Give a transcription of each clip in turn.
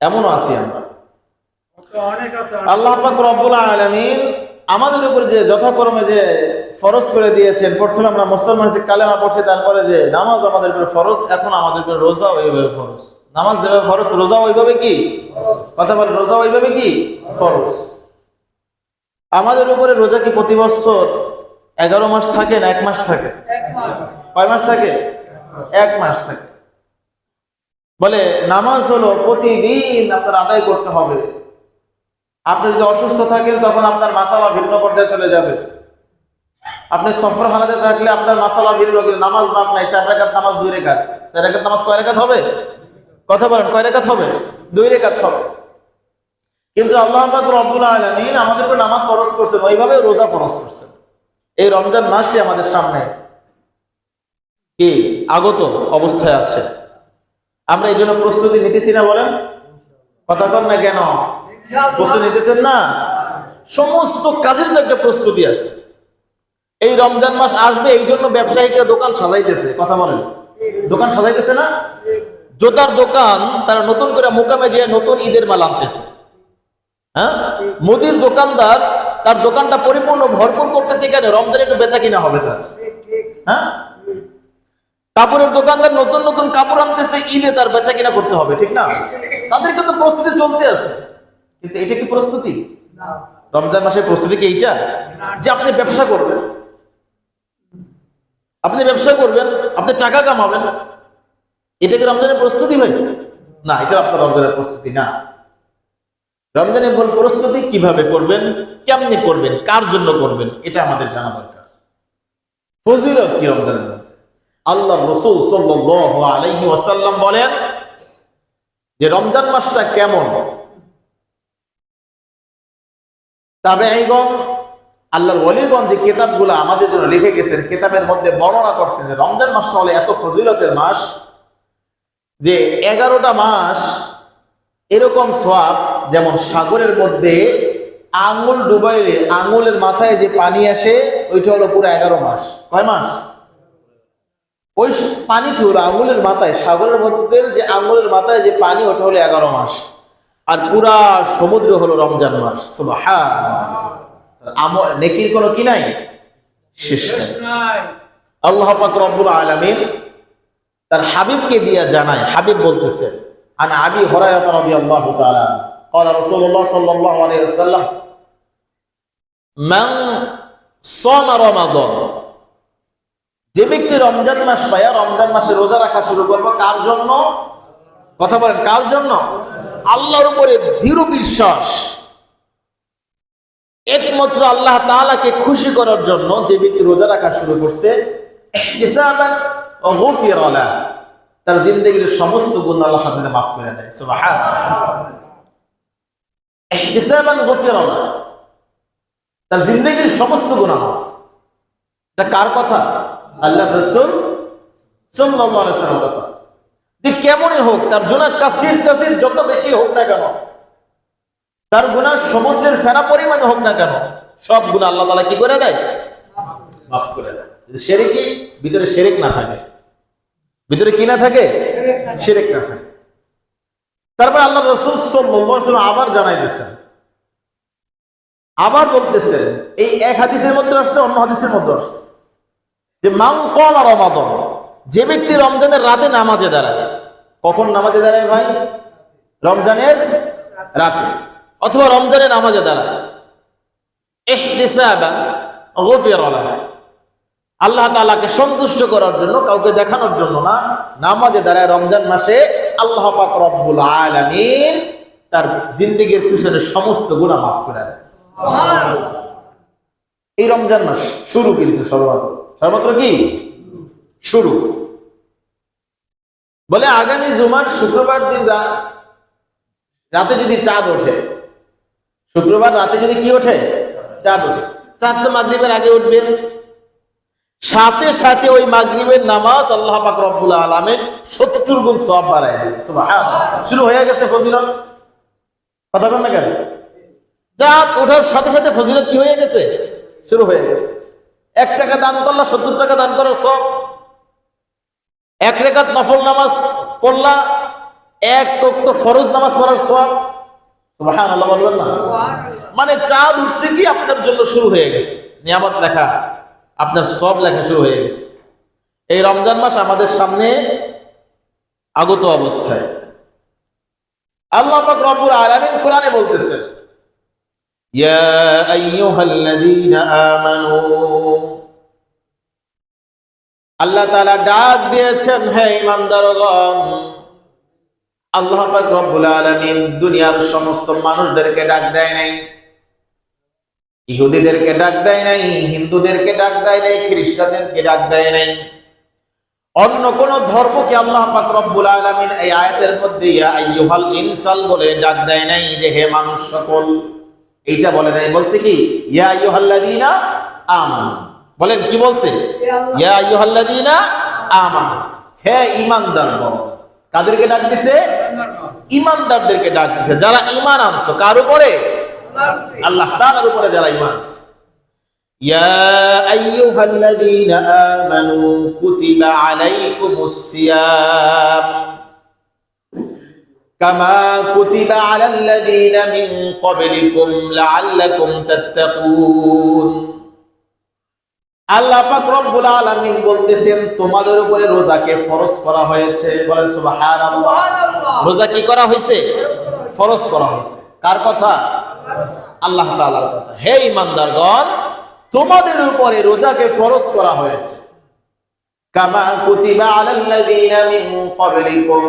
এমনও আছি আমরা। আল্লাহ রব্বুল আলামিন আমাদের উপর যে যথাক্রমে যে ফরজ করে দিয়েছেন প্রথমে আমরা মুসলমান যে কালেমা পড়ছি তারপরে যে নামাজ আমাদের উপর ফরজ এখন আমাদের উপর রোজা ওইভাবে ফরজ। নামাজ যেভাবে ফরজ রোজা ওইভাবে কি? কথা বলে রোজা ওইভাবে কি? ফরজ। আমাদের উপরে রোজা কি প্রতি বছর এগারো মাস থাকে না এক মাস থাকে? কয় মাস থাকে? এক মাস থাকে। বলে, নামাজ হলো প্রতিদিন আপনার আদায় করতে হবে। আপনি যদি অসুস্থ থাকেন, তখন আপনার মাসালা ভিন্ন পর্যায়ে চলে যাবে। আপনি সফর হালাতে থাকলে আপনার মাসালা ভিন্ন নামাজ বাপ নাই, চার রেখাত নামাজ দুই রেখাত চার রেখাত নামাজ কয় রেখাত হবে? কথা বলেন, কয় রেখাত হবে? দুই রেখাত হবে। কিন্তু আল্লাহ রব্বুল আলামিন আমাদের উপর নামাজ ফরজ করছেন, ওইভাবে রোজা ফরজ করছেন। এই রমজান মাসটি আমাদের সামনে কি আগত অবস্থায় আছে? আমরা এই জন্য প্রস্তুতি নিতেছি না বলেন? কথা কন না কেন? প্রস্তুতি নিতেছেন না? সমস্ত কাজের তো একটা প্রস্তুতি আছে। এই রমজান মাস আসবে, এই জন্য ব্যবসায়িকরা দোকান সাজাইতেছে। কথা বলেন। দোকান সাজাইতেছে না? জোতার দোকান, তারা নতুন করে মোকামে যে নতুন ঈদের মাল আনতেছে। হ্যাঁ? মুদির দোকানদার, তার দোকানটা পরিপূর্ণ ভরপুর করতেছে কেন? রমজানে একটু বেচা কিনা হবে তার। হ্যাঁ? কাপড়ের দোকানদার নতুন নতুন কাপড় আনতেছে, ঈদে তার বেচা কিনা করতে হবে, ঠিক না? তাদের কিন্তু প্রস্তুতি চলতে আছে। কিন্তু এটা কি প্রস্তুতি? রমজান মাসের প্রস্তুতি কি এইটা? যে আপনি ব্যবসা করবেন। আপনি ব্যবসা করবেন, আপনি টাকা কামাবেন। এটা কি রমজানের প্রস্তুতি ভাই? না, এটা আপনার রমজানের প্রস্তুতি না। রমজানের মূল প্রস্তুতি কীভাবে করবেন, কেমনি করবেন, কার জন্য করবেন, এটা আমাদের জানা দরকার। ফজিলত কি রমজানের আল্লাহ রসুল সাল্লাল্লাহু আলাইহি ওয়াসাল্লাম বলেন যে রমজান মাসটা কেমন? তবে এইগণ আল্লাহর ওলিগণ যে কেতাবগুলো আমাদের জন্য লিখে গেছেন, কেতাবের মধ্যে বর্ণনা করছেন যে রমজান মাসটা হলো এত ফজিলতের মাস যে এগারোটা মাস এরকম সোয়াব যেমন সাগরের মধ্যে আঙুল ডুবাইলে আঙুলের মাথায় যে পানি আসে, ওইটা হলো পুরো এগারো মাস। কয় মাস? ওই পানিটি হলো আঙুলের মাথায় সাগরের মধ্যে যে আঙুলের মাথায় যে পানি ওটা হলো এগারো মাস আর পুরা সমুদ্র হলো রমজান মাস সুবহান আমল নেকির কোনো কি নাই শেষ নাই নাই আল্লাহ পাক রব্বুল আলামিন তার হাবিবকে দিয়া জানায় হাবিব বলতেছে আন আবি হুরায়রা রাদিয়াল্লাহু তাআলা قال رسول الله صلى الله عليه وسلم من صام رمضان যে ব্যক্তি রমজান মাস পায়া রমজান মাসে রোজা রাখা শুরু করবে, কার জন্য? কথা বলেন, কার জন্য? আল্লাহর উপরে দৃঢ় বিশ্বাস। একমাত্র আল্লাহ তাআলাকে খুশি করার জন্য যে ব্যক্তি রোজা রাখা শুরু করছে তার জিন্দেগীর সমস্ত গুণ আল্লাহ সাথে মাফ করে দেয়। তার জিন্দেগীর সমস্ত গুনাহ মাফ এটা কার কথা? আল্লাহ রসুল ওয়াসাল্লাম কথা। যে কেমনই হোক, তার জোনা কাফির কাফির যত বেশি হোক না কেন, তার গুনাহ সমুদ্রের ফেনা পরিমাণ হোক না কেন, সব গুনাহ আল্লাহ তাআলা কি করে দেয়? মাফ করে দেয়। শেরিকি ভিতরে শেরেক না থাকে। ভিতরে কি না থাকে? শেরেক না থাকে। তারপর আল্লাহ রসুল আলাইহি আবার জানাই দিয়েছেন। আবার বলতেছেন, এই এক হাদিসের মধ্যে আসছে, অন্য হাদিসের মধ্যে আসছে। যে মাং কম আর রমাদন যে ব্যক্তি রমজানের রাতে নামাজে দাঁড়ায় কখন নামাজে দাঁড়ায় ভাই? রমজানের রাতে অথবা রমজানের নামাজে দাঁড়ায়। আল্লাহ তাআলাকে সন্তুষ্ট করার জন্য কাউকে দেখানোর জন্য না নামাজে দাঁড়ায় রমজান মাসে আল্লাহ পাক রব্বুল আলামিন তার জিন্দেগীর পিছনে সমস্ত গুনাহ মাফ করে দেয় এই রমজান মাস শুরু কিন্তু সর্বত্র সর্বত্র কি? শুরু। বলে আগামী জুমার শুক্রবার দিন রাতে যদি চাঁদ ওঠে, শুক্রবার রাতে যদি কি ওঠে? চাঁদ ওঠে। চাঁদ তো মাগরিবের আগে উঠবে। সাথে সাথে ওই মাগরিবের নামাজ আল্লাহ পাক রব্বুল আলামিন 70 গুণ সওয়াব বাড়ায় শুরু হয়ে গেছে ফজিলত। কথা বল না কেন? চাঁদ ওঠার সাথে সাথে ফজিলত কি হয়ে গেছে? শুরু হয়ে গেছে। এক টাকা দান করলা, সত্তর টাকা দান করার সব এক রেখাত নফল নামাজ পড়লা, এক ওয়াক্ত ফরজ নামাজ পড়ার সওয়াব সুবহানাল্লাহ বলবেন না? মানে চাঁদ উঠছে কি আপনার জন্য শুরু হয়ে গেছে। নিয়ামত লেখা, আপনার সব লেখা শুরু হয়ে গেছে। এই রমজান মাস আমাদের সামনে আগত অবস্থায়। আল্লাহ রব্বুল আলামিন কোরআনে বলতেছেন ইয়া আইয়ুহাল্লাযীনা আমানু আল্লাহ তাআলা ডাক দিয়েছেন, হে ঈমানদারগণ আল্লাহ পাক রব্বুল আলামিন দুনিয়ার সমস্ত মানুষদেরকে ডাক দেয় নাই, ইহুদিদেরকে ডাক দেয় নাই, হিন্দুদেরকে ডাক দেয় নাই, খ্রিস্টানদেরকে ডাক দেয় নাই। অন্য কোন ধর্মকে আল্লাহ পাক রব্বুল আলামিন এই আয়াতের মধ্যে ইয়া আইয়ুহাল ইনসান বলে ডাক দেয় নাই যে, হে মানুষ সকল এইটা বলে নাই বলছে কি? ইয়া ইয়ুহাল্লাদিনা আমান। বলেন কি বলছে? ইয়া ইয়ুহাল্লাদিনা আমান। হে ইমানদার বল কাদেরকে ডাক দিছে? ইমানদারদেরকে ডাক দিছে। যারা ইমান আনছো কার উপরে? আল্লাহ তাআলার উপরে যারা ইমান আনছে। ইয়া আইয়ুহাল্লাদিনা আমানু কুতিবা আলাইকুমুস সিয়াম। كما كتب على الذين من قبلكم لعلكم تتقون আল্লাহ পাক রব্বুল আলামিন বলতেছেন তোমাদের উপরে রোজাকে ফরজ করা হয়েছে বলেন সুবহানাল্লাহ রোজা কি করা হয়েছে ফরজ করা হয়েছে কার কথা আল্লাহ তাআলার কথা হে ইমানদারগণ তোমাদের উপরে রোজাকে ফরজ করা হয়েছে কামা কুতিবা আলাল্লাযীনা মিন ক্বাবলিকুম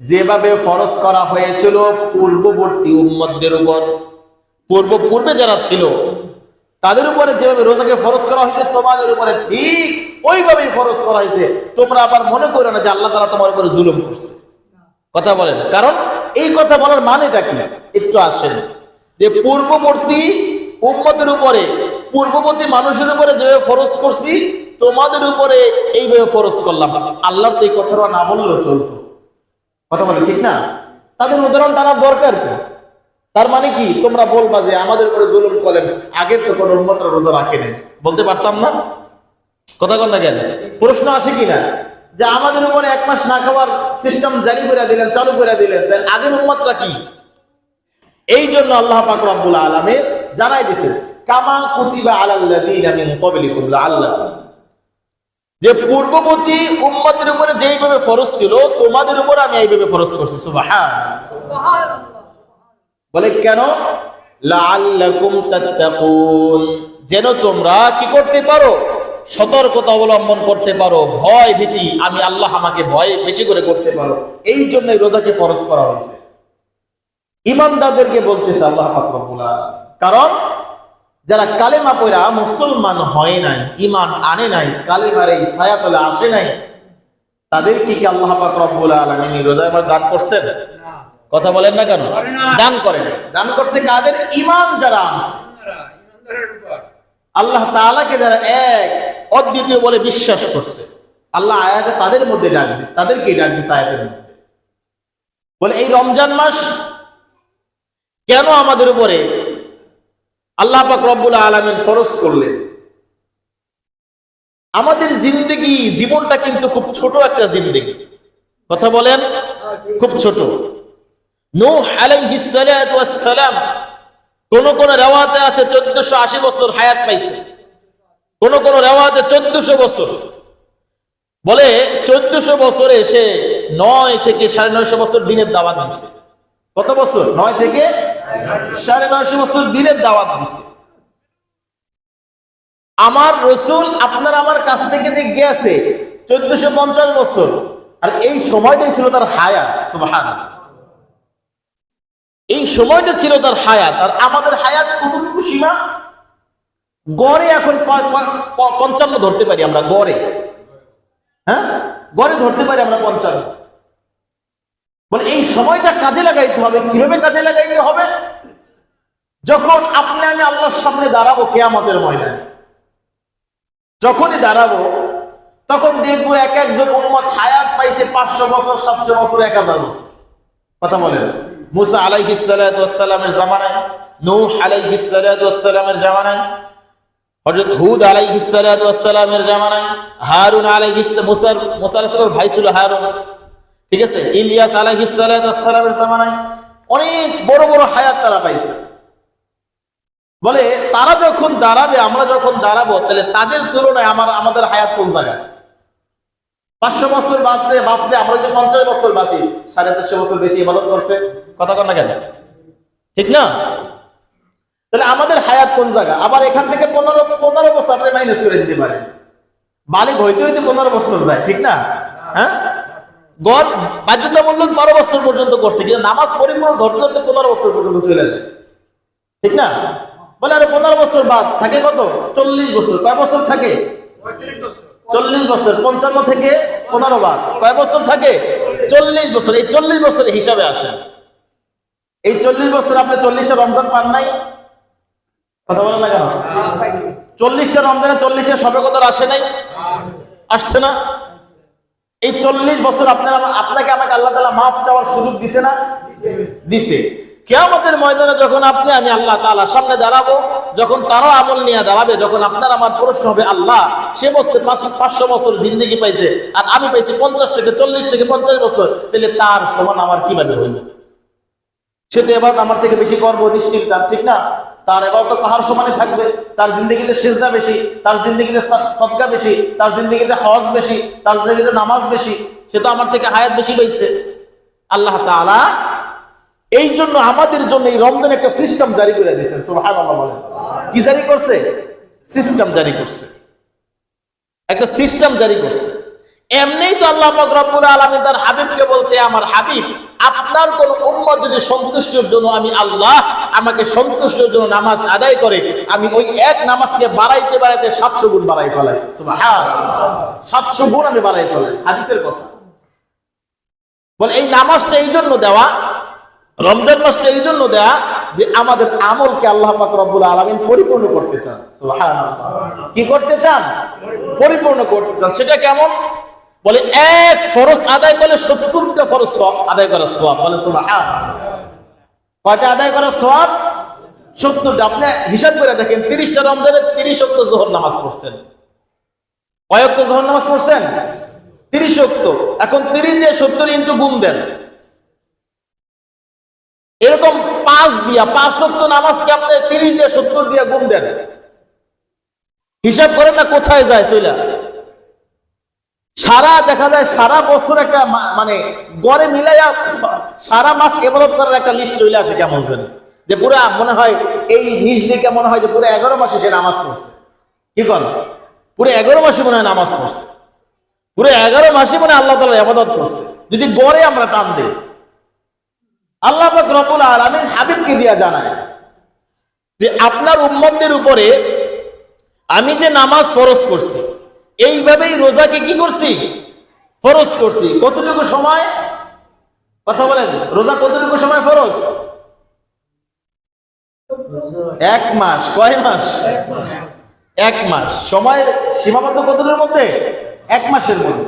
যেভাবে ফরজ করা হয়েছিল পূর্ববর্তী উম্মতদের উপর। পূর্ব পূর্বে যারা ছিল, তাদের উপরে যেভাবে রোজাকে ফরজ করা হয়েছে, তোমাদের উপরে ঠিক ওইভাবেই ফরজ করা হয়েছে। তোমরা আবার মনে করো না যে আল্লাহ তাআলা তোমার উপরে জুলুম করছে। কথা বলেন। কারণ এই কথা বলার মানেটা কি? একটু আসেন। যে পূর্ববর্তী উম্মতের উপরে, পূর্ববর্তী মানুষের উপরে যেভাবে ফরজ করছি, তোমাদের উপরে এইভাবে ফরজ করলাম। আল্লাহ তো এই কথাটা না বললেও চলতো। কথা বলে ঠিক না? তাদের উদাহরণ টানার দরকার কি? তার মানে কি? তোমরা বলবা যে আমাদের উপরে জুলুম করেন, আগের তো কোনো উন্মতরা রোজা রাখে নাই। বলতে পারতাম না? কথা কন না কেন? প্রশ্ন আসে কিনা যে আমাদের উপরে এক মাস না খাওয়ার সিস্টেম জারি করে দিলেন, চালু করে দিলেন আগের উন্মতরা কি? এই জন্য আল্লাহ পাক রব্বুল আলামিন জানাই দিছে কামা কুতিবা ক্বাবলিকুম লাআল্লাকুম যে পূর্ববর্তী উম্মতের উপরে যেইভাবে ফরজ ছিল, তোমাদের উপর আমি এইভাবে ফরজ করছি। বলে কেন? যেন তোমরা কি করতে পারো? সতর্কতা অবলম্বন করতে পারো। ভয় ভীতি, আমি আল্লাহ আমাকে ভয় বেশি করে করতে পারো। এই জন্য রোজাকে ফরজ করা হয়েছে। ইমানদারদেরকে বলতেছে আল্লাহ কারণ যারা কালেমা পয়রা মুসলমান হয় নাই ইমান আনে নাই কালেমার এই ছায়াতলে আসে নাই তাদের কি কি আল্লাহ পাক রব্বুল আলামিন রোজায় আমার দান করছেন? কথা বলেন না কেন? দান করেন। দান করছে কাদের? ইমান যারা আনছে। আল্লাহ তাআলাকে যারা এক অদ্বিতীয় বলে বিশ্বাস করছে আল্লাহ আয়াতে তাদের মধ্যে ডাক দিচ্ছে তাদেরকে ডাক দিচ্ছে আয়াতের মধ্যে। বলে এই রমজান মাস কেন আমাদের উপরে আল্লাহ পাক রব্বুল আলামিন ফরজ করলেন। আমাদের জিন্দগি, জীবনটা কিন্তু খুব ছোট একটা জিন্দগি। কথা বলেন? খুব ছোট। নূহ সালাম কোন কোন রেওয়াতে আছে চোদ্দশো আশি বছর হায়াত পাইছে। কোন কোন রেওয়াতে চোদ্দশো বছর। বলে চোদ্দশো বছরে সে নয় থেকে সাড়ে নয়শো বছর দিনের দাওয়াত দিছে। কত বছর? নয় থেকে সাড়ে নয়শো বছর দিনের দাওয়াত দিছে। আমার রসুল আপনার আমার কাছ থেকে যে গেছে, চোদ্দশো পঞ্চাশ বছর। আর এই সময়টাই ছিল তার হায়াত এই সময়টা ছিল তার হায়াত। আর আমাদের হায়াত কতটুকু সীমা? গড়ে এখন পঞ্চান্ন ধরতে পারি আমরা, গড়ে। হ্যাঁ? গড়ে ধরতে পারি আমরা পঞ্চান্ন। বলে, এই সময়টা কাজে লাগাইতে হবে, কীভাবে কাজে লাগাইতে হবে? যখন আপনি আমি আল্লাহর সামনে দাঁড়াবো কেয়ামতের ময়দানে, যখনই দাঁড়াবো, তখন দেখব এক একজন উম্মত হায়াত পাইছে পাঁচশো বছর, সাতশো বছর, এক হাজার বছর। কথা বলেন। মুসা ওয়াস সালামের জামানায় সালাতু ওয়াস সালামের জামানায় হুদ ওয়াস সালামের জামানায়, হারুন আলাইহিস, মুসা মুসা আলাইহিস ভাই ছিল হারুন। ঠিক আছে? ইলিয়াস আলাইহিসসালামের জামানায় অনেক বড় বড় হায়াত তারা পাইছে। বলে, তারা যখন দাঁড়াবে, আমরা যখন দাঁড়াবো, তাহলে তাদের তুলনায় আমার, আমাদের হায়াত কোন জায়গায়? পাঁচশো বছর বাঁচতে বাঁচতে আমরা যদি পঞ্চাশ বছর বাঁচি, সাড়ে চারশো বছর বেশি ইবাদত করছে, কথা কন না কেন? ঠিক না? তাহলে আমাদের হায়াত কোন জায়গা আবার এখান থেকে পনেরো পনেরো বছর আপনি মাইনাস করে দিতে পারেন। বালিক হইতে হইতে পনেরো বছর যায়, ঠিক না? হ্যাঁ? গড় বাধ্যতামূলক বারো বছর পর্যন্ত করছে, কিন্তু নামাজ পরিপূর্ণ ধরতে ধরতে পনেরো বছর পর্যন্ত চলে যায়। ঠিক না? বলে আরে পনেরো বছর বাদ, থাকে কত? চল্লিশ বছর। কয় বছর থাকে? চল্লিশ বছর। পঞ্চান্ন থেকে পনেরো বাদ। কয় বছর থাকে? চল্লিশ বছর। এই চল্লিশ বছরের হিসাবে আসেন। এই চল্লিশ বছর আপনি চল্লিশটা রমজান পান নাই? কথা বলেন না কেন? চল্লিশটা রমজানে চল্লিশটা সবে কদর আসে নাই? আসছে না? এই চল্লিশ বছর আপনার আপনাকে আমাকে আল্লাহ তালা মাফ চাওয়ার সুযোগ দিছে না? দিছে। কেয়ামতের ময়দানে যখন আপনি, আমি আল্লাহ তালা সামনে দাঁড়াবো, যখন তারও আমল নিয়ে দাঁড়াবে, যখন আপনার আমার প্রশ্ন হবে, আল্লাহ, সে বছর পাঁচশো বছর জিন্দিগি পাইছে, আর আমি পাইছি পঞ্চাশ থেকে চল্লিশ থেকে পঞ্চাশ বছর, তাহলে তার সমান আমার কীভাবে হইবে? সে তো এবার আমার থেকে বেশি গর্ব নিশ্চিত ঠিক না? তার এবার তো পাহাড় সমানে থাকবে। তার জিন্দগিতে সেজদা বেশি, তার জিন্দগিতে সদকা বেশি, তার জিন্দগিতে হজ বেশি, তার জিন্দগিতে নামাজ বেশি। সে তো আমার থেকে হায়াত বেশি পাইছে। আল্লাহ তাআলা এই জন্য আমাদের জন্য এই রমজান একটা সিস্টেম জারি করে দিয়েছেন বলেন। কি জারি করছে? সিস্টেম জারি করছে। একটা সিস্টেম জারি করছে। এমনিই তো আল্লাহ রব্বুল আলামিন তার হাবিবকে বলছে, আমার হাবিব, আপনার কোন উম্মত যদি সন্তুষ্টির জন্য আমি আল্লাহ, আমাকে সন্তুষ্টির জন্য নামাজ আদায় করে, আমি ওই এক নামাজকে বাড়াইতে বাড়াইতে সাতশো গুণ বাড়াই ফেলাই। সাতশো গুণ আমি বাড়াই ফেলাই, হাদিসের কথা। বলে, এই নামাজটা এই জন্য দেওয়া, রমজান মাসটা এই জন্য দেয়া যে আমাদের আমলকে আল্লাহ পাক রব্বুল আলামিন পরিপূর্ণ করতে চান। কি করতে চান? পরিপূর্ণ করতে চান। সেটা কেমন? বলে, এক ফরজ আদায় করলে সত্তরটা সওয়াব আদায় করার সওয়াব। বলে কয়টা আদায় করার সব সত্তরটা। আপনি হিসাব করে দেখেন, তিরিশটা রমজানে তিরিশ অক্ট জোহর নামাজ পড়ছেন। কয় অক্ট জোহর নামাজ পড়ছেন? তিরিশ অক্ট এখন তিরিশ দিয়ে সত্তর ইন্টু গুণ দেন। এরকম পাঁচ দিয়া, পাঁচ সত্তর নামাজকে আপনি তিরিশ দিয়ে সত্তর দিয়া গুণ দেন। হিসাব করেন না কোথায় যায়, চইলা। সারা দেখা যায়, সারা বছর একটা মানে গড়ে মিলাইয়া সারা মাস এবাদত করার একটা লিস্ট চলে আসে কেমন জানি। যে পুরা মনে হয় এই নিজ দিকে মনে হয় যে পুরো এগারো মাসে সে নামাজ পড়ছে। কি কন? পুরো এগারো মাসে মনে হয় নামাজ পড়ছে। পুরো এগারো মাসে মনে আল্লাহ তালা আবাদত করছে। যদি গড়ে আমরা টান দিই। আল্লাহ পাক রব্বুল আলামিন হাবিবকে দিয়া জানায় যে আপনার উম্মতদের উপরে আমি যে নামাজ ফরজ করছি এইভাবেই রোজাকে কি করছি? ফরজ করছি। কতটুকু সময়? কথা বলেন। রোজা কতটুকু সময় ফরজ? এক মাস। কয় মাস? এক মাস। সময় সীমাবদ্ধ কতটুকুর মধ্যে? এক মাসের মধ্যে।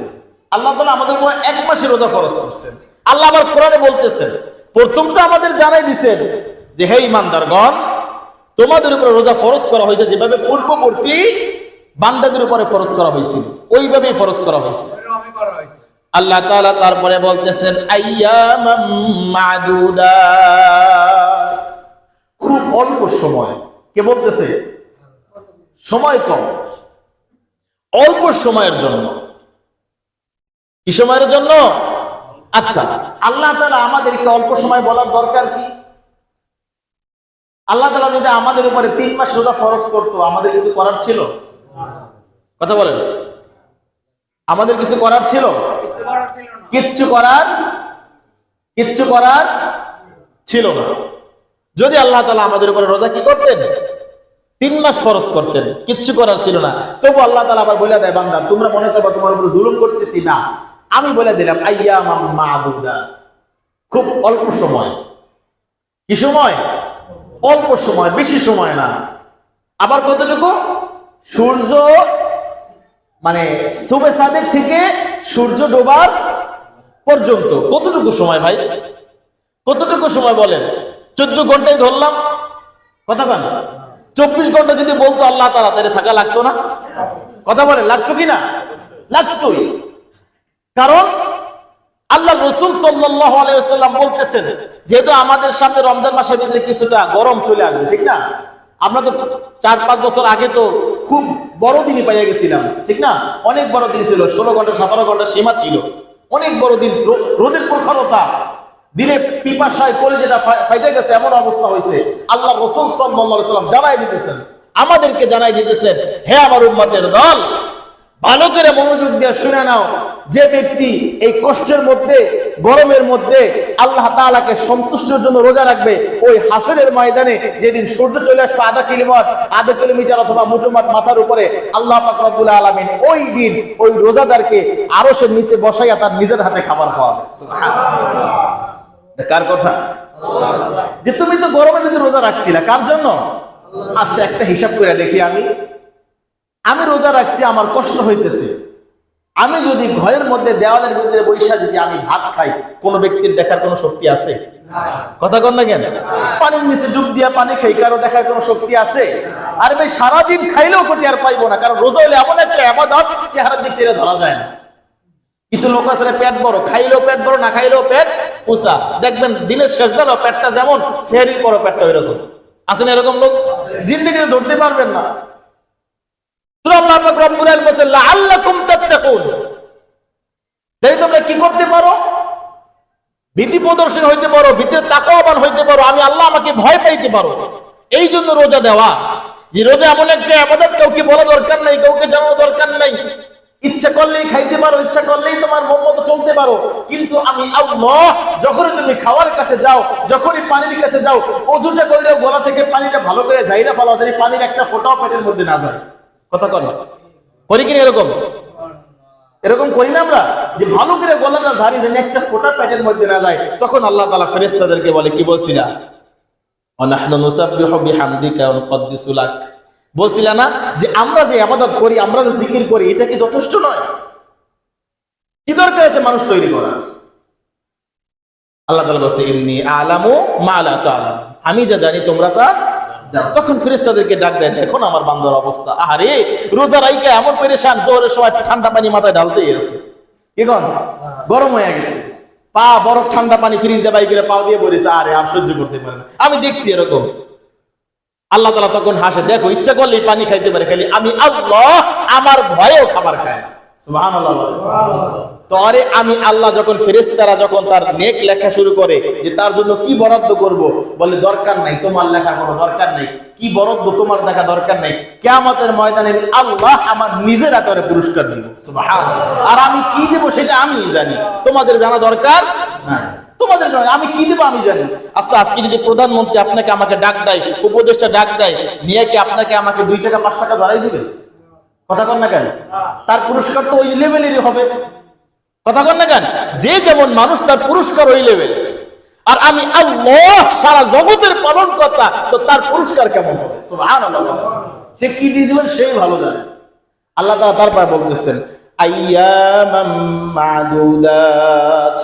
আল্লাহ তালা আমাদের উপর এক মাসের রোজা ফরজ করছেন। আল্লাহ আবার কোরআনে বলতেছেন, প্রথমটা আমাদের জানাই দিছেন যে, হে ইমানদারগণ তোমাদের উপরে রোজা ফরজ করা হয়েছে যেভাবে পূর্ববর্তী বান্দাদের উপরে ফরজ করা হয়েছিল। ওইভাবেই ফরজ করা হয়েছে। আল্লাহ তাআলা তারপরে বলতেছেন, আইয়ামাম মাদুদাত খুব অল্প সময়। কে বলতেছে? সময় কম। অল্প সময়ের জন্য। কি সময়ের জন্য? আচ্ছা আল্লাহ তাআলা আমাদেরকে অল্প সময় বলার দরকার কি? আল্লাহ তাআলা যদি আমাদের উপরে তিন মাস রোজা ফরজ করতো, আমাদের কিছু করার ছিল? কথা বলেন। আমাদের কিছু করার ছিল? কিচ্ছু করার কিচ্ছু করার ছিল না। যদি আল্লাহ তালা আমাদের উপরে রোজা কি করতেন? তিন মাস ফরজ করতেন, কিচ্ছু করার ছিল না। তবু আল্লাহ তালা আবার বলে দেয়, বান্দা, তোমরা মনে করবা তোমার উপরে জুলুম করতেছি না। আমি বলে দিলাম আইয়া মাদুদাত। খুব অল্প সময়। কি সময়? অল্প সময়, বেশি সময় না। আবার কতটুকু? সূর্য মানে সুবে সাদেক থেকে সূর্য ডোবার পর্যন্ত। কতটুকু সময় ভাই? কতটুকু সময় বলেন? চোদ্দ ঘন্টায় ধরলাম। কথা কেন। চব্বিশ ঘণ্টা যদি বলতো আল্লাহ তারা তাহলে থাকা লাগতো না? কথা বলে লাগতো কি না? লাগতোই। কারণ আল্লাহ রসুল আলাইসাল্লাম বলতেছেন, যেহেতু আমাদের সামনে রমজান মাসের ভিতরে কিছুটা গরম চলে আসবে, ঠিক না? আমরা তো চার, পাঁচ বছর আগে তো খুব বড় দিনই পাইয়া গেছিলাম, ঠিক না? অনেক বড় দিন ছিল, ষোলো ঘণ্টা, সতেরো ঘণ্টা সীমা ছিল। অনেক বড় দিন রোদের প্রখরতা। দিনে পিপাসায় করে যেটা ফাইটে গেছে, এমন অবস্থা হয়েছে। আল্লাহ রসুল সাল্লাম জানাই দিতেছেন, আমাদেরকে জানাই দিতেছেন, হে আমার উম্মাদের দল ভালো করে মনোযোগ দিয়ে শুনে নাও, যে ব্যক্তি এই কষ্টের মধ্যে, গরমের মধ্যে আল্লাহ তাআলাকে সন্তুষ্টের জন্য রোজা রাখবে, ওই হাসরের ময়দানে যেদিন সূর্য চলে আসবে আধা কিলোমিটার আধা কিলোমিটার অথবা মুঠোমাট মাথার উপরে, আল্লাহ পাক রব্বুল আলামিন ওই দিন ওই রোজাদারকে আরও সে নিচে বসাইয়া তার নিজের হাতে খাবার খাওয়াবে। কার কথা? যে তুমি তো গরমের ভিতরে রোজা রাখছিলা, কার জন্য? আচ্ছা একটা হিসাব করে দেখি আমি। আমি রোজা রাখছি, আমার কষ্ট হইতেছে। আমি যদি ঘরের মধ্যে, দেওয়ালের ভিতরে বৈশা যদি আমি ভাত খাই, কোন ব্যক্তির দেখার কোনো শক্তি আছে? কথা কর না কেন? পানির নিচে ডুব দিয়া পানি খাই, কারও দেখার কোনো শক্তি আছে? আর ভাই, সারাদিন খাইলেও কোটি আর পাইবো না, কারণ রোজা হলে এমন একটা আবাদত চেহারার দিক থেকে ধরা যায় না। কিছু লোক আছে পেট বড়, খাইলেও পেট বড়, না খাইলেও পেট উঁচা। দেখবেন, দিনের শেষ বেলা পেটটা যেমন, সেহরির পর পেটটা ওইরকম। আছেন এরকম লোক? জিন্দিগিতে ধরতে পারবেন না। তোমরা কি করতে পারো? ভীতি প্রদর্শন হইতে পারো, ভীতির হইতে পারো, আমি আল্লাহ আমাকে ভয় পাইতে পারো। এই জন্য রোজা দেওয়া। যে রোজা এমন একটা কাউকে বলা দরকার নাই, কাউকে দরকার নাই। ইচ্ছা করলেই খাইতে পারো, ইচ্ছা করলেই তোমার মন মতো চলতে পারো। কিন্তু আমি যখনই তুমি খাওয়ার কাছে যাও, যখনই পানির কাছে যাও, অজুটা কইরেও গলা থেকে পানিটা ভালো করে যাইরা ফেলা যদি পানির একটা ফোটাও পেটের মধ্যে না যায়। কথা কর না করি কিনা এরকম? এরকম করি না আমরা? যে ভালো করে গলাটা ঝাড়ি যেন একটা ফোটা পেটের মধ্যে না যায়। তখন আল্লাহ তালা ফেরেস্তাদেরকে বলে, কি বলছিলা? না যে, আমরা যে আবাদত করি, আমরা যে জিকির করি, এটা কি যথেষ্ট নয়? কি দরকার আছে মানুষ তৈরি করার? আল্লাহ তাআলা বলছে, ইন্নী আলামু মা লা তাআলাম আমি যা জানি, তোমরা তা জানো তখন ফেরেশতাদেরকে ডাক দেন এখন আমার বান্দার অবস্থা। আরে রোজা রাইকা এমন পেরেশান জোরের সময় ঠান্ডা পানি মাথায় ঢালতেই আছে। কন? গরম হয়ে গেছে। পা বরফ, ঠান্ডা পানি ফ্রিজ দিয়ে বাইক করে পাও দিয়ে পড়েছে। আরে, আর সহ্য করতে পারে না। আমি দেখছি এরকম। আল্লাহ তালা তখন হাসে, দেখো, ইচ্ছা করলেই পানি খাইতে পারে, খালি আমি আল্লাহ আমার ভয়েও খাবার খায় না। তরে আমি আল্লাহ যখন ফেরেশতারা যখন তার নেক লেখা শুরু করে যে তার জন্য কি বরাদ্দ করব, বলে দরকার নাই, তোমার লেখার কোনো দরকার নেই। কি বরাদ্দ তোমার দেখা দরকার নেই। কিয়ামতের ময়দানে আল্লাহ আমার নিজের পুরস্কার দিব। আর আমি কি দেব সেটা আমি জানি। তোমাদের জানা দরকার তোমাদের নয় আমি কি দেবো আমি জানি। আচ্ছা আজকে যদি প্রধানমন্ত্রী আপনাকে আমাকে ডাক দেয়, উপদেষ্টা ডাক দেয়, নিয়ে কি আপনাকে আমাকে দুই টাকা, পাঁচ টাকা ধরাই দিবে? কথা কন না কেন? তার পুরস্কার তো ওই লেভেলেরই হবে। কথা কন না কেন? যে যেমন মানুষ তার পুরস্কার ওই লেভেল আর আমি আল্লাহ সারা জগতের পালন কথা তো তার পুরস্কার কেমন হবে? সে কি দিয়ে দিবেন? সেই ভালো জানে। আল্লাহ তাআলা তারপর বলতেছেন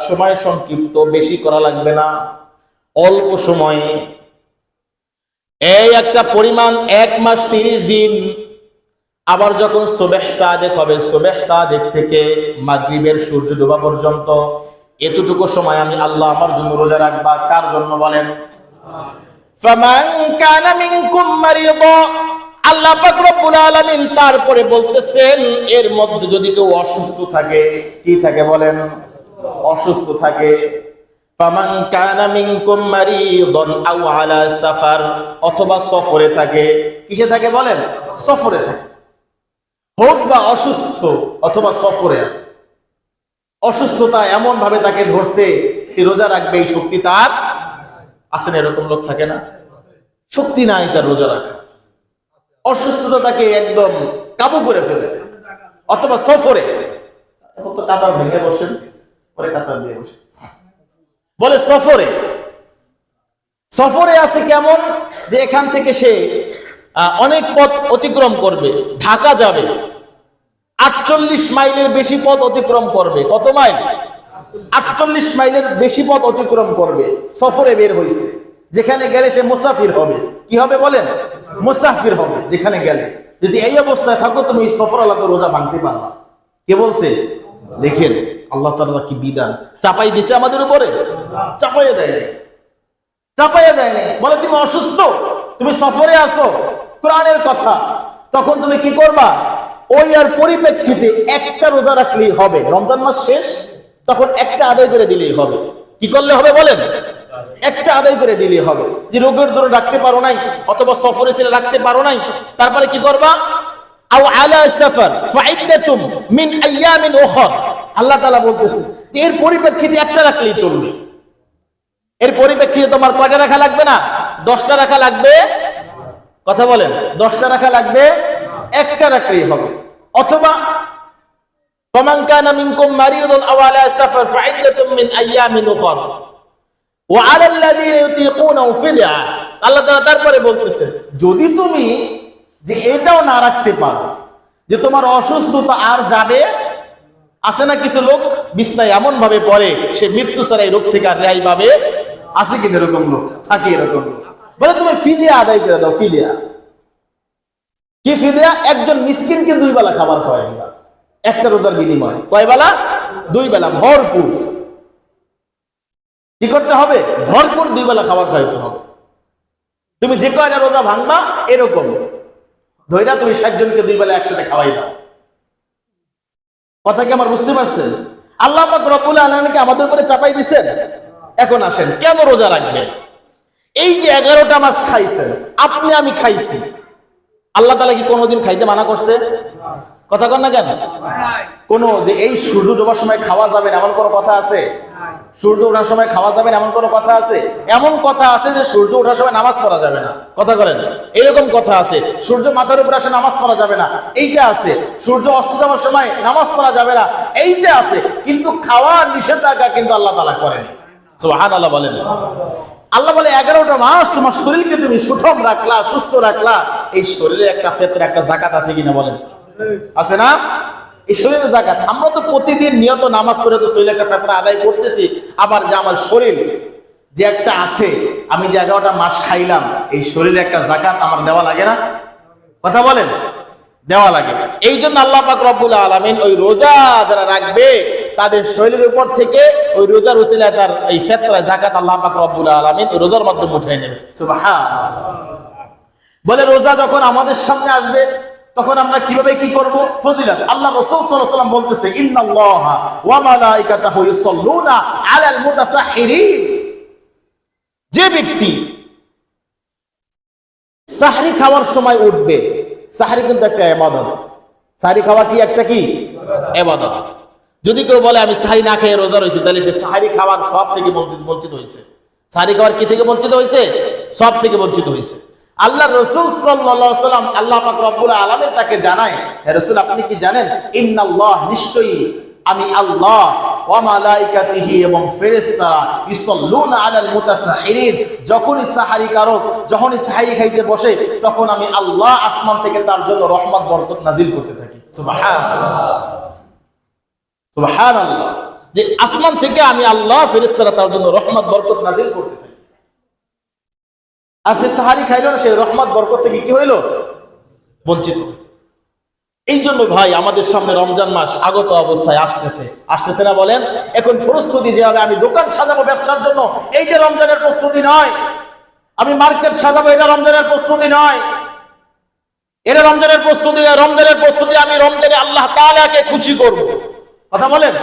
সময় সংক্ষিপ্ত বেশি করা লাগবে না। অল্প সময়ে। এই একটা পরিমাণ এক মাস তিরিশ দিন আবার যখন সোবেহ সাদেক হবে, সোবেহ সাদেক থেকে মাগরিবের সূর্য ডোবা পর্যন্ত, এতটুকু সময় আমি আল্লাহ আমার জন্য রোজা রাখবা। কার জন্য বলেন? আল্লাহ রব্বুল আলামিন তারপরে বলতেছেন, এর মধ্যে যদি কেউ অসুস্থ থাকে, কি থাকে বলেন? অসুস্থ থাকে। ফামান কানা মিনকুম মারিদান আও আলা সাফার, অথবা সফরে থাকে, কিসে থাকে বলেন? সফরে থাকে। হোক বা অসুস্থ অথবা সফরে আছে, অসুস্থতা এমন ভাবে তাকে ধরছে, সে রোজা রাখবে, এই শক্তি তার আছে না, এরকম লোক থাকে না? শক্তি নাই তার রোজা রাখা। অসুস্থতা তাকে একদম কাবু করে ফেলছে, অথবা সফরে। তো কাতার ভেঙে বসেন, পরে কাতার দিয়ে বসে বলে সফরে। সফরে আছে কেমন? যে এখান থেকে সে অনেক পথ অতিক্রম করবে। ঢাকা যাবে। আটচল্লিশ মাইলের বেশি পথ অতিক্রম করবে। কত মাইল? আটচল্লিশ মাইলের বেশি পথ অতিক্রম করবে। সফরে বের হয়েছে যেখানে গেলে সে মুসাফির হবে। কি হবে বলেন? মুসাফির হবে যেখানে গেলে। যদি এই অবস্থায় থাকো, তুমি সফর আলাদা রোজা ভাঙতে পারবা। কে বলছে? দেখেন, আল্লাহ তাআলা কি বিধান। চাপাই দিছে আমাদের উপরে? চাপাইয়ে দেয় নাই। চাপাইয়ে দেয় নাই। বলে, তুমি অসুস্থ? তুমি সফরে আসো কোরআনের কথা, তখন তুমি কি করবা? ওই আর পরিপ্রেক্ষিতে একটা রোজা রাখলেই হবে। রমজান মাস শেষ, তখন একটা আদায় করে দিলেই হবে। কি করলে হবে বলেন? একটা আদায় করে দিলেই হবে। যে রোগের ধরে রাখতে পারো নাই, অথবা সফরে ছেড়ে রাখতে পারো নাই, তারপরে কি করবা? আও আলা সাফার, ফাইদাতুম মিন আইয়ামিন উখর। আল্লাহ তাআলা বলতেছে, এর পরিপ্রেক্ষিতে একটা রাখলেই চলবে। এর পরিপ্রেক্ষিতে তোমার কয়টা রাখা লাগবে না? দশটা রাখা লাগবে কথা বলেন দশটা রাখা লাগবে একটা রাখলেই হবে অথবা فمن كان منكم مريض او على سفر فعدة من ايام اخر وعلى الذين يطيقونه فدية আল্লাহ তাআলা তারপরে বলতেছে যদি তুমি যে এটাও না রাখতে পারো যে তোমার অসুস্থতা আর যাবে আছে না কিছু লোক বিছনায় এমন ভাবে পড়ে সে মৃত্যু ছাড়া এই রোগ থেকে আর রেহাই পাবে আছে কিন্তু এরকম লোক থাকে এরকম লোক বলে তুমি ফিদিয়া আদায় করে দাও, ফিদিয়া। কি ফিদিয়া? একজন মিসকিনকে দুই বেলা খাবার খাওয়াই একটা রোজার বিনিময়। কয় বেলা? দুই বেলা। ভরপুর। কি করতে হবে? ভরপুর দুই বেলা খাবার খাইতে হবে। তুমি যে কয়টা রোজা ভাঙবা, এরকম। ধৈরা তুমি ষাট জনকে দুই বেলা একসাথে খাওয়াই দাও। কথা কি আমার বুঝতে পারছেন? আল্লাহ পাক রব্বুল আলামিনকে আমাদের উপরে চাপাই দিছেন? এখন আসেন, কেন রোজা রাখবেন? এই যে এগারোটা মাস খাইছেন, আপনি আমি খাইছি। আল্লাহ তালা কি কোনোদিন খাইতে মানা করছে? কথা কন না কেন? কোনো যে এই সূর্য ডোবার সময় খাওয়া যাবে এমন কোনো কথা আছে? সূর্য ওঠার সময় খাওয়া যাবে এমন কোনো কথা আছে? এমন কথা আছে যে সূর্য ওঠার সময় নামাজ পড়া যাবে না। কথা করেন। এরকম কথা আছে। সূর্য মাথার উপর আসে নামাজ পড়া যাবে না। এইটা আছে। সূর্য অস্ত যাওয়ার সময় নামাজ পড়া যাবে না। এইটা আছে। কিন্তু খাওয়ার নিষেধাজ্ঞা কিন্তু আল্লাহ তালা করেন। সুবহান আল্লাহ বলেন। আল্লাহ বলে, এগারোটা মাস তোমার শরীরকে তুমি সুঠম রাখলা, সুস্থ রাখলা। এই শরীরে একটা ফেতরে একটা জাকাত আছে কিনা বলেন? আছে না? এই শরীরের জাকাত আমরা তো প্রতিদিন নিয়ত নামাজ পড়ে তো শরীরে একটা ফেতরা আদায় করতেছি। আবার যে আমার শরীর যে একটা আছে, আমি যে এগারোটা মাস খাইলাম, এই শরীরে একটা জাকাত আমার দেওয়া লাগে না? কথা বলেন? দেওয়া লাগে। এই জন্য আল্লাহ পাক রব্বুল আলামিন ওই রোজা যারা রাখবে, তাদের শরীরের উপর থেকে ওই রোজার উসিলায় তার এই ফেতরা জাকাত আল্লাহ পাক রব্বুল আলামিন ওই রোজার মাধ্যমে উঠাই নেবে। বলে রোজা যখন আমাদের সামনে আসবে, তখন আমরা কীভাবে কি করব? ফজিলত। আল্লাহ রাসূল সাল্লাল্লাহু আলাইহি ওয়াসাল্লাম বলতেছে, ইন্নাল্লাহা ওয়া মালাইকাতাহু আলাল যে ব্যক্তি সাহরি খাওয়ার সময় উঠবে সাহরি কিন্তু একটা এবাদত। সাহারি খাওয়া কি একটা কি? এবাদত। যদি কেউ বলে, আমি সাহারি না খেয়ে রোজা রয়েছি তাহলে সে সাহারি খাওয়ার সব থেকে বঞ্চিত হয়েছে। সাহারি খাওয়ার কি থেকে বঞ্চিত হয়েছে? সব থেকে বঞ্চিত হয়েছে। আল্লাহ রসুল সাল্লাম আল্লাহ পাক রব্বুল আলমের তাকে জানায় রসুল, আপনি কি জানেন? ইন্নাল্লাহ নিশ্চয়ই আমি আল্লাহ এবং ফেরেশতারা যখনই যখনই সাহারি খাইতে বসে, তখন আমি আল্লাহ আসমান থেকে তার জন্য রহমত, বরকত নাজিল করতে থাকি। আসমান থেকে আমি আল্লাহ, ফেরেশতারা তার জন্য রহমত, বরকত নাজিল করতে থাকি। আর সে সাহারি খাইল সে রহমত, বরকত থেকে কি হইল? বঞ্চিত। এই জন্য ভাই আমাদের সামনে রমজান মাস আগত অবস্থায় আসতেছে। আসতেছে না বলেন? এখন প্রস্তুতি যে হবে আমি দোকান সাজাবো ব্যবসার জন্য এই যে রমজানের প্রস্তুতি নয়। আমি মার্কেট সাজাবো, এটা রমজানের প্রস্তুতি নয়। এটা রমজানের প্রস্তুতি রমজানের প্রস্তুতি আমি রমজানে আল্লাহ তাআলাকে খুশি করব। কথা বলেন?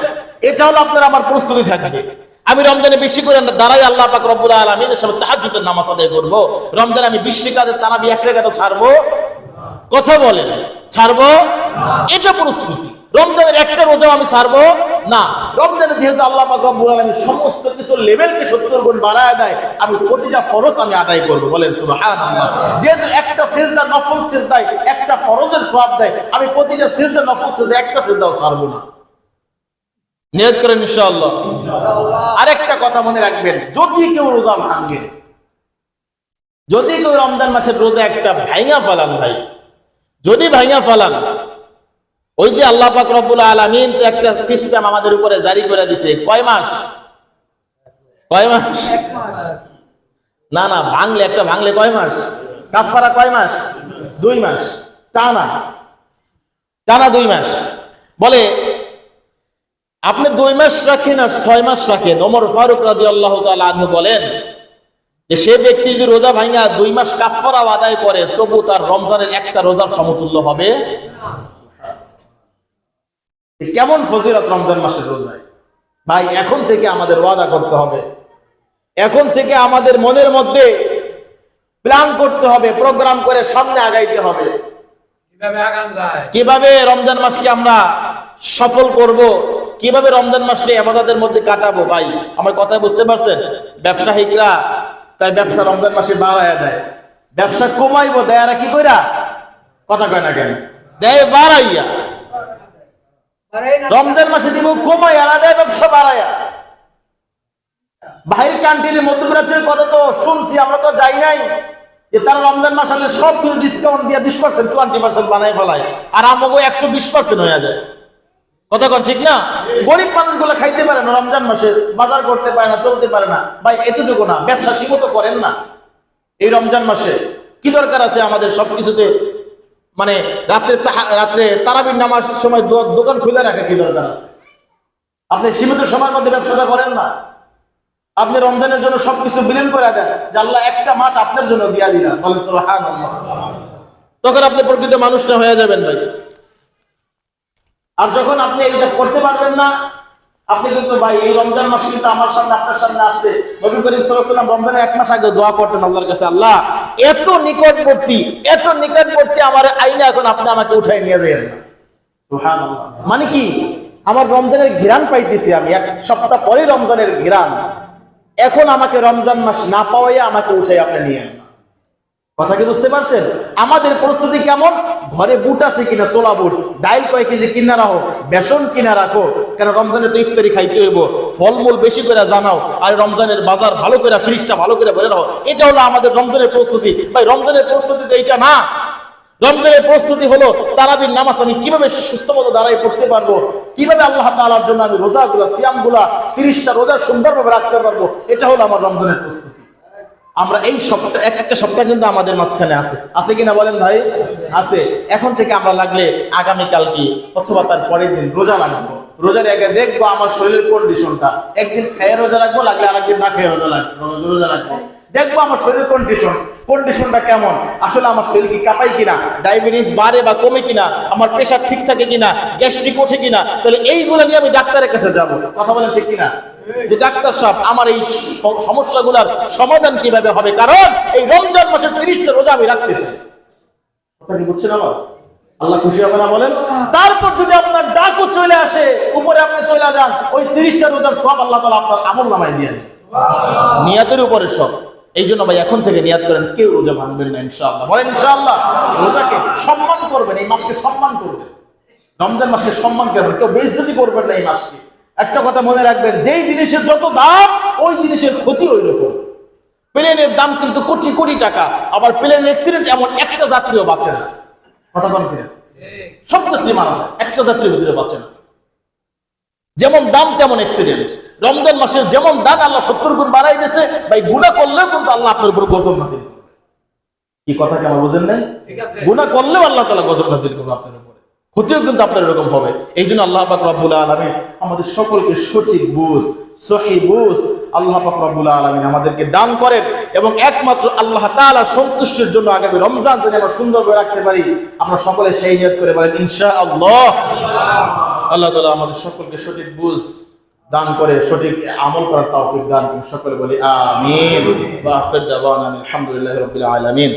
এটা হলো আপনার আমার প্রস্তুতি থাকবে। আমি রমজানে বেশি করে দাঁড়াই আল্লাহ পাক রব্বুল আলামিনের সামনে তাহাজ্জুদের নামাজ আদায় করব। রমজানে আমি বিশ্ব তারাবি এক রেখাতে ছাড়বো। কথা বলেন ছাড়বো? এটা প্রস্তুতি। রমজানের একটা রোজাও আমি ছাড়বো? না। রমজানে যেহেতু আল্লাহ রব্বুল আলামিন সমস্ত কিছু লেভেলকে 70 গুণ বাড়ায় দেয় আমি প্রতিটা ফরজ আমি আদায় করব। বলেন সুবহানাল্লাহ। যেহেতু একটা সিজদা নফল সিজদায় একটা ফরজের সওয়াব দেয় আমি প্রতিটা সিজদা নফল সিজদা একটা সিজদাও ছাড়বো না। নিয়ত করেন ইনশাআল্লাহ। আরেকটা কথা মনে রাখবেন যদি কেউ রোজা ভাঙে যদি কেউ রমজান মাসের রোজা একটা ভাইঙা ফেলান ভাই যদি ভাইয়া ফেলান, ওই যে আল্লাহ পাক আলামিন একটা সিস্টেম আমাদের উপরে জারি করে দিছে। কয় মাস? কয় মাস? না না, ভাঙলে একটা ভাঙলে কয় মাস? কাফারা কয় মাস? দুই মাস। টানা। টানা দুই মাস। বলে, আপনি দুই মাস রাখেন আর ছয় মাস রাখেন। ওমর ফারুক রাজি আল্লাহ আনহু বলেন সে ব্যক্তি যদি রোজা ভাঙা দুই মাস কাফারাও আদায় করে তবু তার রমজানের একটা রোজার সমতুল্য হবে? কেমন ফজিলত রমজান মাসের রোজায়? ভাই এখন থেকে আমাদের ওয়াদা করতে হবে। এখন থেকে আমাদের মনের মধ্যে প্ল্যান করতে হবে প্রোগ্রাম করে সামনে আগাইতে হবে। কীভাবে রমজান মাসকে আমরা সফল করব? কীভাবে রমজান মাসকে আবাদাদের মধ্যে কাটাবো? ভাই আমার কথা বুঝতে পারছেন? ব্যবসায়িকরা তাই ব্যবসা রমজান মাসে বাড়ায় দেয়। ব্যবসা কমাইবো দেয় কি কইরা? কথা কয় না কেন? দেয় বাড়াইয়া। রমজান মাসে দিব কমাই আর দেয় ব্যবসা বাড়াইয়া। বাহির কান্ট্রির মধ্যপ্রাচ্যের কথা তো শুনছি আমরা তো যাই নাই। যে তারা রমজান মাস আসলে সব কিছু ডিসকাউন্ট দিয়ে বিশ পার্সেন্ট টোয়েন্টি পার্সেন্ট বানায় ফেলায়। আর আমাকে একশো বিশ পার্সেন্ট হয়ে যায়। কথা কন, ঠিক না? গরিব মানুষগুলো খাইতে পারে না, রমজান মাসে, বাজার করতে পারে না, চলতে পারে না। ভাই, এতটুকু না, ব্যবসা সীমিত করেন না। এই রমজান মাসে কি দরকার আছে আমাদের সবকিছুতে? মানে রাত্রে রাত্রে তারাবির নামার সময় দোকান খুলে রাখা কি দরকার আছে? আপনি সীমিত সময়ের মধ্যে ব্যবসাটা করেন না। আপনি রমজানের জন্য সবকিছু বিলীন করে দেন, যে আল্লাহ একটা মাস আপনার জন্য দিয়া দিলাম। তখন আপনি প্রকৃত মানুষটা হয়ে যাবেন ভাই। আর যখন আপনি এইটা করতে পারবেন না আপনি কিন্তু ভাই এই রমজান মাস কিন্তু আমার সামনে আপনার সামনে আসছে নবী করিম সাল্লাম রমজানে এক মাস আগে দোয়া করতেন আল্লাহর কাছে আল্লাহ এত নিকটবর্তী এত নিকটবর্তী আমার আইনে এখন আপনি আমাকে উঠাই নিয়ে যাবেন না সুবহানাল্লাহ। মানে কি আমার রমজানের ঘিরান পাইতেছি আমি এক সপ্তাহ পরে রমজানের ঘিরান এখন আমাকে রমজান মাস না পাওয়াই আমাকে উঠাই আপনি নিয়ে। কথা কি বুঝতে পারছেন? আমাদের প্রস্তুতি কেমন? ঘরে বুট আছে কিনা? সোলা বুট। ডাইল কয় কেজি কিনা রাখো? বেসন কিনা রাখো? কেন রমজানে তো ইফতারি খাইতে হইব? ফলমূল বেশি করে জানাও। আর রমজানের বাজার ভালো করে ফ্রিজটা ভালো করে ভরে রাখো। এটা হলো আমাদের রমজানের প্রস্তুতি। ভাই, রমজানের প্রস্তুতি তো এইটা না। রমজানের প্রস্তুতি হলো তারাবির নামাজ আমি কীভাবে সুস্থ মতো দাঁড়াই পড়তে পারব? কীভাবে আল্লাহ তালার জন্য আমি রোজাগুলা, সিয়ামগুলা তিরিশটা রোজা সুন্দরভাবে রাখতে পারব? এটা হলো আমার রমজানের প্রস্তুতি। আমরা এই সপ্তাহ, এক একটা সপ্তাহ কিন্তু আমাদের মাঝখানে আছে। আছে কিনা বলেন ভাই? আছে। এখন থেকে আমরা লাগলে আগামীকাল কি অথবা তার পরের দিন রোজা রাখব রোজার আগে দেখব আমার শরীরের কন্ডিশনটা একদিন খেয়ে রোজা রাখব, লাগলে আরেকদিন না খেয়ে রোজা রাখব রোজা রাখব। দেখব আমার শরীরের কন্ডিশন কন্ডিশনটা কেমন? আসলে আমার শরীর কি কাঁপাই কিনা? ডায়াবেটিস বাড়ে বা কমে কিনা? আমার প্রেশার ঠিক থাকে কিনা? গ্যাস্ট্রিক ওঠে কিনা? তাহলে এইগুলো নিয়ে আমি ডাক্তারের কাছে যাব। কথা বলেন ঠিক কিনা? যে ডাক্তার সাহেব আমার এই সমস্যাগুলোর সমাধান কীভাবে হবে? কারণ এই রমজান মাসের তিরিশটা রোজা আমি রাখতে চাই। বুঝছেন আমার আল্লাহ খুশি হবে না বলেন? তারপর যদি আপনার ডাকও চলে আসে উপরে আপনি চলে যান ওই তিরিশটা রোজার সব আল্লাহ তালা আপনার আমল নামায় দিয়ে নিয়াতের উপরে সব। এই জন্য ভাই এখন থেকে নিয়াত করেন কেউ রোজা ভাঙবেন না ইনশাআল্লাহ। বলেন ইনশাআল্লাহ রোজাকে সম্মান করবেন এই মাসকে সম্মান করবেন। রমজান মাসকে সম্মান করবেন কেউ বেইজ্জতি করবেন না এই মাসকে। একটা কথা মনে রাখবেন যেই জিনিসের যত দাম ওই জিনিসের ক্ষতি ওই রকম। প্লেনের দাম কিন্তু কোটি কোটি টাকা আবার প্লেনের অ্যাক্সিডেন্ট এমন একটা যাত্রীও বাঁচে না। কথা কিনা? সব যাত্রী মারা যায় একটা যাত্রীর ভিতরে বাঁচে না। যেমন দাম তেমন অ্যাক্সিডেন্ট রমজান মাসের যেমন দান আল্লাহ সত্তর গুণ বাড়াই দিয়েছে ভাই গুণা করলেও কিন্তু আল্লাহ আপনার উপর গজব নাজিল কি কথা কি আমার বুঝেন নাই? গুণা করলেও আল্লাহ তালা গজব নাজিল করবে আপনার উপরে। ক্ষতিও কিন্তু আপনার এরকম হবে। এই জন্য আল্লাহ পাক রব্বুল আলমিন আমাদের সকলকে সঠিক বুঝ, সহি বুঝ আল্লাহ পাক রব্বুল আলমিন আমাদেরকে দান করেন এবং একমাত্র আল্লাহ তাআলা সন্তুষ্টির জন্য আগামী রমজান যদি আমরা সুন্দর করে রাখতে পারি, আমরা সকলে সেই নিয়ত করে বলেন ইনশা আল্লাহ আল্লাহ তাআলা আমাদের সকলকে সঠিক বুঝ দান করে, সঠিক আমল করার তৌফিক দান সকলে বলি, আমিন। ওয়া আখির দাওয়ানা আলহামদুলিল্লাহি রাব্বিল আলামিন।